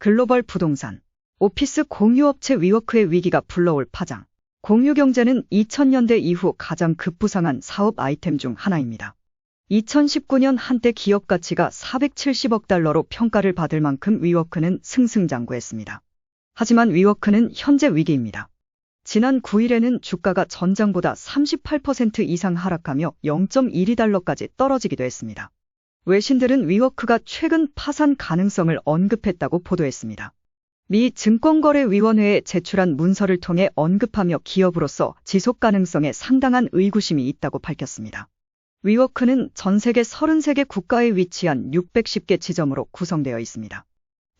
글로벌 부동산, 오피스 공유업체 위워크의 위기가 불러올 파장. 공유 경제는 2000년대 이후 가장 급부상한 사업 아이템 중 하나입니다. 2019년 한때 기업 가치가 470억 달러로 평가를 받을 만큼 위워크는 승승장구했습니다. 하지만 위워크는 현재 위기입니다. 지난 9일에는 주가가 전장보다 38% 이상 하락하며 0.12달러까지 떨어지기도 했습니다. 외신들은 위워크가 최근 파산 가능성을 언급했다고 보도했습니다. 미 증권거래위원회에 제출한 문서를 통해 언급하며 기업으로서 지속 가능성에 상당한 의구심이 있다고 밝혔습니다. 위워크는 전 세계 33개 국가에 위치한 610개 지점으로 구성되어 있습니다.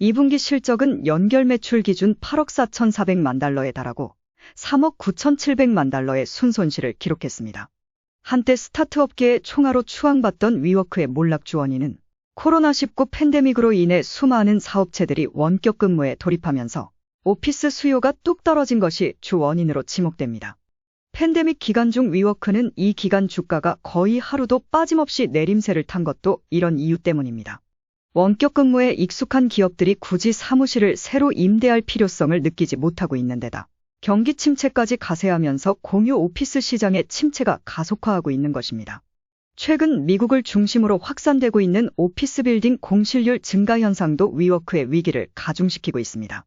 2분기 실적은 연결 매출 기준 8억 4,400만 달러에 달하고 3억 9,700만 달러의 순손실을 기록했습니다. 한때 스타트 업계의 총화로 추앙받던 위워크의 몰락 주원인은 코로나19 팬데믹으로 인해 수많은 사업체들이 원격 근무에 돌입하면서 오피스 수요가 뚝 떨어진 것이 주 원인으로 지목됩니다. 팬데믹 기간 중 위워크는 이 기간 주가가 거의 하루도 빠짐없이 내림세를 탄 것도 이런 이유 때문입니다. 원격 근무에 익숙한 기업들이 굳이 사무실을 새로 임대할 필요성을 느끼지 못하고 있는 데다 경기 침체까지 가세하면서 공유 오피스 시장의 침체가 가속화하고 있는 것입니다. 최근 미국을 중심으로 확산되고 있는 오피스 빌딩 공실률 증가 현상도 위워크의 위기를 가중시키고 있습니다.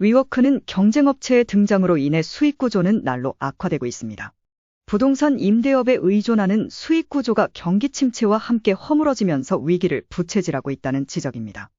위워크는 경쟁업체의 등장으로 인해 수익 구조는 날로 악화되고 있습니다. 부동산 임대업에 의존하는 수익 구조가 경기 침체와 함께 허물어지면서 위기를 부채질하고 있다는 지적입니다.